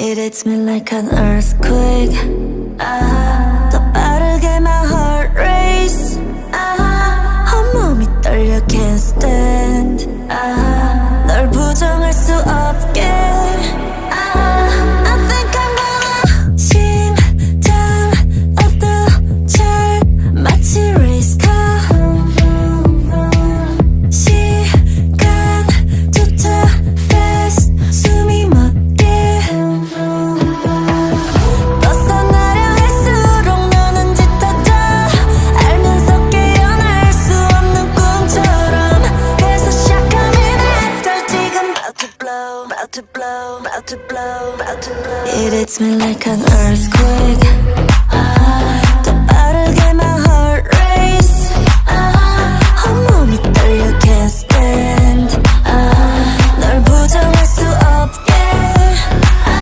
It hits me like an earthquake. 아, 더 빠르게 my heart race. 아, 온몸이 떨려 can't stand. 아, 널 부정할 수 없 About to blow about to blow about to blow. It hits me like an earthquake. 아,